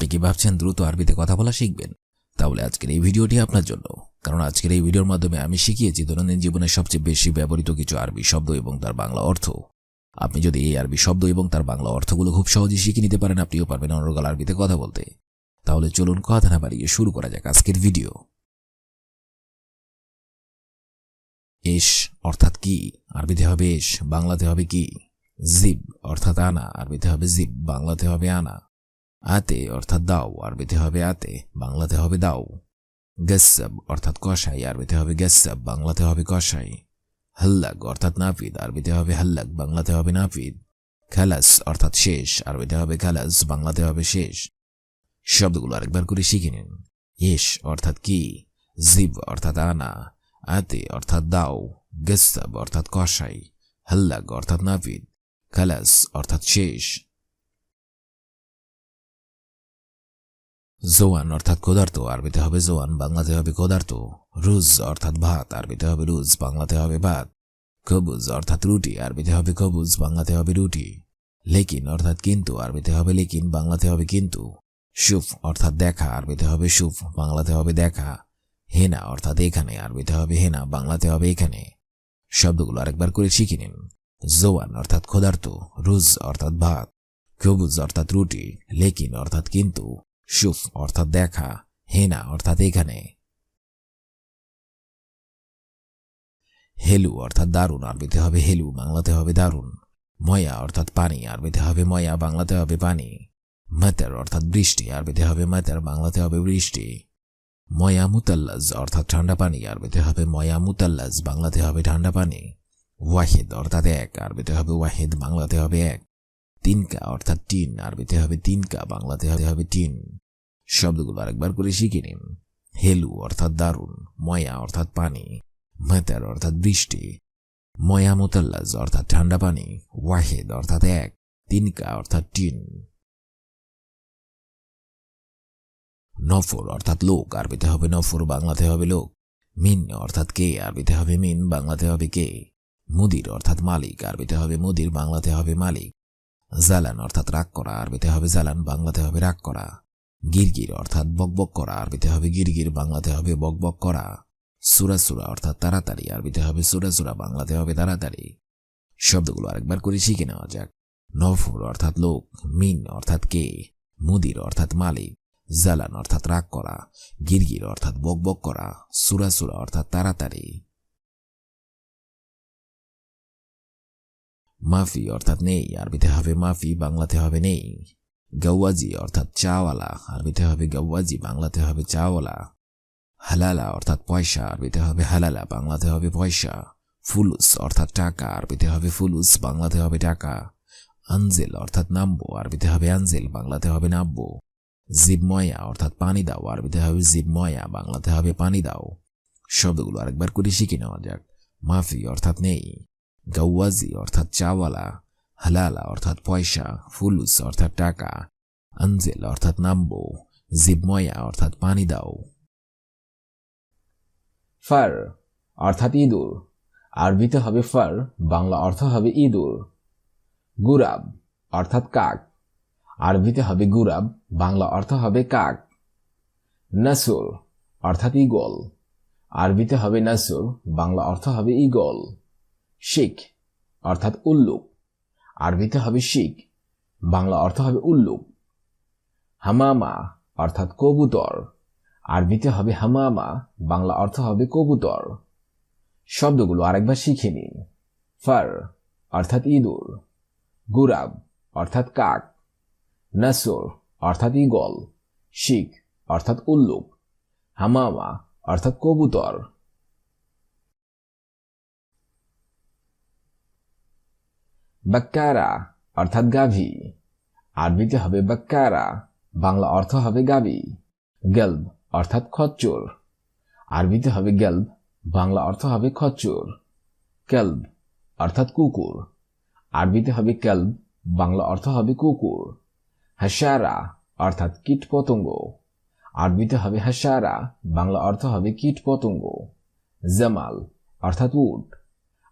আপনি কি ভাবছেন দ্রুত আরবিতে কথা বলা শিখবেন? তাহলে আজকের এই ভিডিওটি আপনার জন্য। কারণ আজকের এই ভিডিওর মাধ্যমে আমি শিখিয়েছি দৈনন্দিন জীবনের সবচেয়ে বেশি ব্যবহৃত কিছু আরবি শব্দ এবং তার বাংলা অর্থ। আপনি যদি এই আরবি শব্দ এবং তার বাংলা অর্থগুলো খুব সহজেই শিখে নিতে পারেন, আপনিও পারবেন অনর্গল আরবিতে কথা বলতে। তাহলে চলুন কথা না বাড়িয়ে শুরু করা যাক আজকের ভিডিও। এস অর্থাৎ কি? আরবিতে হবে এস বাংলাতে হবে কি? জিব, অর্থাৎ আনা। আরবিতে হবে জিব, বাংলাতে হবে আনা। আতে অর্থাৎ দাও, আরবিতে হবে আতে, বাংলাতে হবে দাও। গেসাব অর্থাৎ কষাই আরবিতে হবে গেসাব, বাংলাতে হবে কষাই হাল্লাক অর্থাৎ নাপিদ আরবিতে হবে হাল্লাক বাংলাতে হবে নাপিদ খালাস অর্থাৎ শেষ, আরবিতে হবে খালাস, বাংলাতে হবে শেষ। শব্দগুলো আরেকবার করে শিখে নিন। ইস অর্থাৎ কি, জিব অর্থাৎ আনা, আতে অর্থাৎ দাও, গেসাব অর্থাৎ কষাই হাল্লাক অর্থাৎ নাপিদ খালাস অর্থাৎ শেষ। জোয়ান অর্থাৎ ক্ষুধার্ত আরবিতে হবে জোয়ান, বাংলাতে হবে ক্ষুধার্ত রুজ অর্থাৎ ভাত, আরবিতে হবে রুজ, বাংলাতে হবে ভাত। কবুজ অর্থাৎ রুটি, আরবিতে হবে কবুজ, বাংলাতে হবে রুটি। লেকিন অর্থাৎ কিন্তু, আরবিতে হবে লেকিন, বাংলাতে হবে কিন্তু। সুফ অর্থাৎ দেখা, আরবিতে হবে সুফ বাংলাতে হবে দেখা। হেনা অর্থাৎ এখানে, আরবিতে হবে হেনা, বাংলাতে হবে এখানে। শব্দগুলো আরেকবার করে শিখে নিন। জোয়ান অর্থাৎ ক্ষুধার্ত রুজ অর্থাৎ ভাত। কবুজ অর্থাৎ রুটি, লেকিন অর্থাৎ কিন্তু। সুফ অর্থাৎ দেখা, হেনা অর্থাৎ এখানে। হেলু অর্থাৎ দারুণ, আরবিতে হবে হেলু, বাংলাতে হবে দারুণ। ময়া অর্থাৎ পানি, আরবিতে হবে ময়া, বাংলাতে হবে পানি। মেতের অর্থাৎ বৃষ্টি, আরবিতে হবে মেতের, বাংলাতে হবে বৃষ্টি। ময়া মুতাল্লাজ অর্থাৎ ঠান্ডা পানি, আরবিতে হবে ময়া মুতাল্লাজ, বাংলাতে হবে ঠান্ডা পানি। ওয়াহিদ অর্থাৎ এক, আরবিতে হবে ওয়াহিদ, বাংলাতে হবে এক। তিনকা, অর্থাৎ টিন আরবিতে হবে তিনকা, বাংলাতে হবে হবে টিন শব্দগুলো আরেকবার করে শিখে নিন। হেলু, অর্থাৎ দারুণ। ময়া, অর্থাৎ পানি। মেতার, অর্থাৎ বৃষ্টি। ময়া মোতাল্লাজ, অর্থাৎ ঠান্ডা পানি। ওয়াহেদ, অর্থাৎ এক। তিনকা, অর্থাৎ টিন নফর, অর্থাৎ লোক। আরবিতে হবে নফর, বাংলাতে হবে লোক। মিন, অর্থাৎ কে? আরবিতে হবে মিন, বাংলাতে হবে কে? মুদির, অর্থাৎ মালিক। আরবিতে হবে মুদির, বাংলাতে হবে মালিক। জালান অর্থাৎ রাগ করা, আরবিতে হবে জালান, বাংলাতে হবে রাগ করা। গিরগির অর্থাৎ বকবক করা, আরবিতে হবে গিরগির, বাংলাতে হবে বকবক করা। সুরাসুরা অর্থাৎ তাড়াতাড়ি, আরবিতে হবে সুরাসুরা বাংলাতে হবে তাড়াতাড়ি। শব্দগুলো আরেকবার করে শিখে নেওয়া যাক। নফর অর্থাৎ লোক, মিন অর্থাৎ কে, মুদির অর্থাৎ মালিক, জালান অর্থাৎ রাগ করা, গিরগির অর্থাৎ বকবক করা সুরাসুরা অর্থাৎ তাড়াতাড়ি। মাফি অর্থাৎ নেই, আরবিতে হবে মাফি, বাংলাতে হবে নেই। গৌয়াজি অর্থাৎ চাওয়ালা, আরবিতে হবে গৌয়াজি বাংলাতে হবে চাওয়ালা। হালালা অর্থাৎ পয়সা, আরবিতে হবে হালালা, বাংলাতে হবে পয়সা। ফুলুস অর্থাৎ টাকা, আরবিতে হবে ফুলুস, বাংলাতে হবে টাকা। আনজেল অর্থাৎ নামবো, আরবিতে হবে আনজেল, বাংলাতে হবে নামবো। জিবময়া অর্থাৎ পানি দাও, আরবিতে হবে জিবময়া, বাংলাতে হবে পানি দাও। শব্দগুলো আরেকবার করে শিখে নেওয়া যাক। মাফি অর্থাৎ নেই। গৌয়াজি অর্থাৎ চাওয়ালা, হালালা, অর্থাৎ পয়সা, ফুলুস, অর্থাৎ টাকা আঞ্জেল অর্থাৎ নামবো, জিবময়া, অর্থাৎ পানি দাও। ফার, অর্থাৎ ইঁদুর। আরবিতে হবে ফার, বাংলা অর্থ হবে ইঁদুর। গুরাব, অর্থাৎ কাক। আরবিতে হবে গুরাব, বাংলা অর্থ হবে কাক। নাসুর, অর্থাৎ ইগল আরবিতে হবে নাসুর, বাংলা অর্থ হবে ইগল শিখ, অর্থাৎ উল্লুক আরবিতে হবে শিখ, বাংলা অর্থ হবে উল্লুক হামামা, অর্থাৎ কবুতর। আরবিতে হবে হামামা, বাংলা অর্থ হবে কবুতর। শব্দগুলো আরেকবার শিখে নিন। ফার, অর্থাৎ ইঁদুর। গুরাব, অর্থাৎ কাক। নাসর, অর্থাৎ ইগল শিখ, অর্থাৎ উল্লুক হামামা, অর্থাৎ কবুতর। বাক্কারা, অর্থাৎ গাভী। আরবিতে হবে বাক্কারা, বাংলা অর্থ হবে গাভী। গেলব, অর্থাৎ খচ্চর। আরবিতে হবে গেলব, বাংলা অর্থ হবে খচ্চর। কেলব, অর্থাৎ কুকুর। আরবিতে হবে কেলব, বাংলা অর্থ হবে কুকুর। হাসারা, অর্থাৎ কীট পতঙ্গ আরবিতে হবে হাসারা, বাংলা অর্থ হবে কীট পতঙ্গ জামাল, অর্থাৎ উট।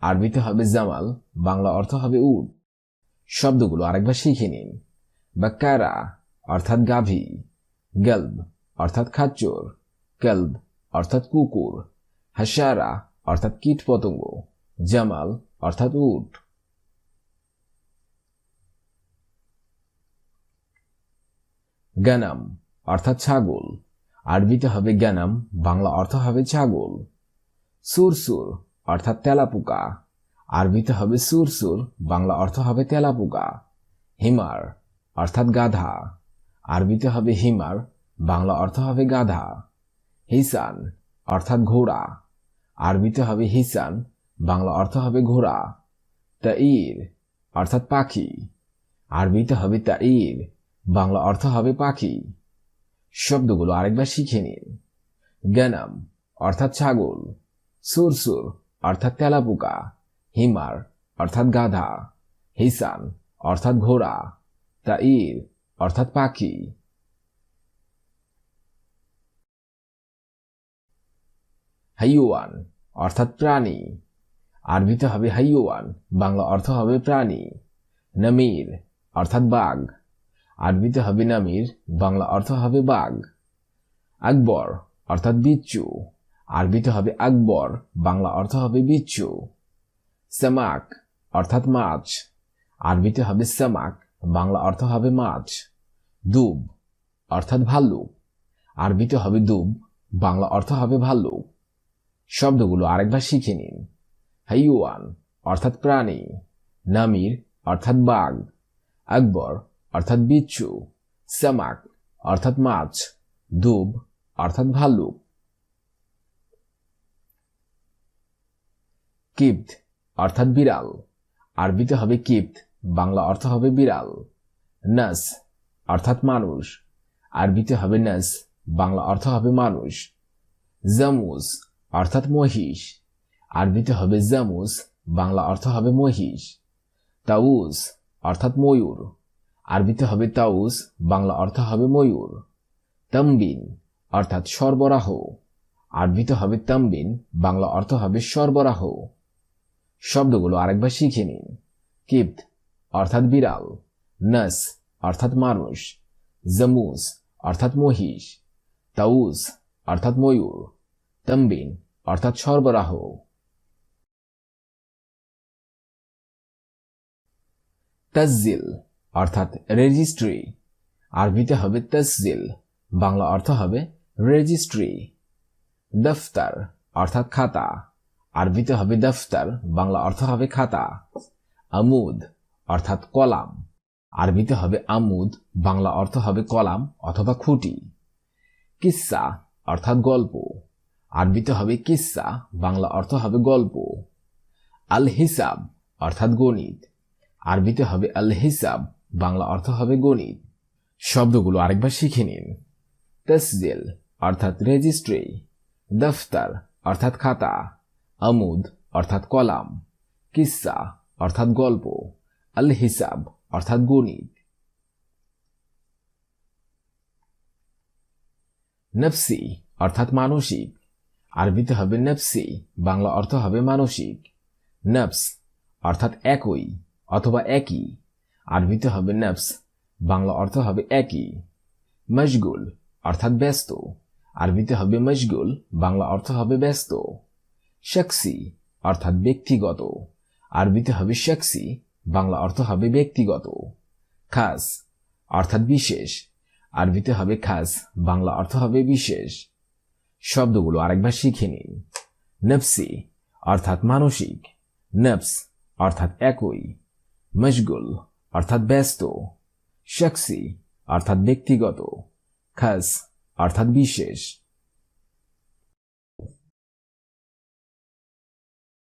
আরবিতে হবে জামাল, বাংলা অর্থ হবে উট শব্দগুলো আরেকবার শিখে নিন। বাক্কারা, অর্থাৎ গাভী। গেলব, অর্থাৎ খাচ্চর। কেলব, অর্থাৎ কুকুর। হাসারা অর্থাৎ কীট পতঙ্গ জামাল, অর্থাৎ উট গানাম, অর্থাৎ ছাগল। আরবিতে হবে গানাম, বাংলা অর্থ হবে ছাগল। সুরসুর অর্থাৎ তেলাপোকা। আরবিতে হবে সুরসুর বাংলা অর্থ হবে তেলাপোকা। হিমার, অর্থাৎ গাধা। আরবিতে হবে হিমার, বাংলা অর্থ হবে গাধা। হিসান, অর্থাৎ ঘোড়া। আরবিতে হবে হিসান, বাংলা অর্থ হবে ঘোড়া। তাইর, অর্থাৎ পাখি। আরবিতে হবে তা তাইর, বাংলা অর্থ হবে পাখি। শব্দগুলো আরেকবার শিখে নিন। গানাম, অর্থাৎ ছাগল। সুরসুর অর্থাৎ তেলাপোকা, হিমার, অর্থাৎ গাধা, হিসান, অর্থাৎ ঘোড়া, তাইর, অর্থাৎ পাখি। হাইওয়ান, অর্থাৎ প্রাণী। আরবিতে হবে হাইওয়ান, বাংলা অর্থ হবে প্রাণী। নামির, অর্থাৎ বাঘ। আরবিতে হবে নামির, বাংলা অর্থ হবে বাঘ। আকবর, অর্থাৎ বিচ্ছু। আরবিতে হবে আকবর, বাংলা অর্থ হবে বিচ্ছু। সামাক, অর্থাৎ মাছ। আরবিতে হবে সামাক, বাংলা অর্থ হবে মাছ। দুব, অর্থাৎ ভাল্লুক। আরবিতে হবে দুব, বাংলা অর্থ হবে ভাল্লুক। শব্দগুলো আরেকবার শিখে নিন। হাইওয়ান, অর্থাৎ প্রাণী। নামির, অর্থাৎ বাঘ। আকবর, অর্থাৎ বিচ্ছু। সামাক, অর্থাৎ মাছ। দুব, অর্থাৎ ভাল্লুক। কিপ্ত, অর্থাৎ বিড়াল। আরবিতে হবে কিপ্ত, বাংলা অর্থ হবে বিড়াল। নাস, অর্থাৎ মানুষ। আরবিতে হবে নাস, বাংলা অর্থ হবে মানুষ। জামুস অর্থাৎ মহিষ। আরবিতে হবে জামুস বাংলা অর্থ হবে মহিষ। তাউস অর্থাৎ ময়ূর। আরবিতে হবে তাউস বাংলা অর্থ হবে ময়ূর। তাম্বিন, অর্থাৎ সরবরাহ। আরবিতে হবে তাম্বিন, বাংলা অর্থ হবে সরবরাহ। শব্দগুলো আরেকবার শিখে নিন। কিপ্ত অর্থাৎ বিড়াল। নাস, অর্থাৎ মানুষ। জামুস, অর্থাৎ মহিষ। তাউস, অর্থাৎ ময়ূর। তম্বিন, অর্থাৎ সরবরাহ। তাজিল অর্থাৎ রেজিস্ট্রি আরবিতে হবে তসজিল, বাংলা অর্থ হবে রেজিস্ট্রি দফতর, অর্থাৎ খাতা। আরবিতে হবে দফতর, বাংলা অর্থ হবে খাতা। আমুদ, অর্থাৎ কলাম। আরবিতে হবে আমুদ, বাংলা অর্থ হবে কলাম অথবা খুঁটি। কিসা, অর্থাৎ গল্প। আরবিতে হবে কিসা, বাংলা অর্থ হবে গল্প। আল হিসাব অর্থাৎ গণিত। আরবিতে হবে আল হিসাব বাংলা অর্থ হবে গণিত। শব্দগুলো আরেকবার শিখে নিন। তসজিল, অর্থাৎ রেজিস্ট্রি দফতর, অর্থাৎ খাতা। আমুদ, অর্থাৎ কলাম, কিসা, অর্থাৎ গল্প আল হিসাব অর্থাৎ গণিত। নফসি, অর্থাৎ মানসিক, আরবিতে হবে নফসি, বাংলা অর্থ হবে মানসিক। নফস, অর্থাৎ একই, অথবা একই, আরবিতে হবে নফস, বাংলা অর্থ হবে একই। মশগুল অর্থাৎ ব্যস্ত, আরবিতে হবে মশগুল বাংলা অর্থ হবে ব্যস্ত। শক্সি অর্থাৎ ব্যক্তিগত। আরবিতে হবে শক্সি, বাংলা অর্থ হবে ব্যক্তিগত। খাস অর্থাৎ বিশেষ। আরবিতে হবে খাস, বাংলা অর্থ হবে বিশেষ। শব্দগুলো আরেকবার শিখে নিন নফসি অর্থাৎ মানসিক। নফস অর্থাৎ একই। মশগুল অর্থাৎ ব্যস্ত। শক্সি অর্থাৎ ব্যক্তিগত। খাস অর্থাৎ বিশেষ।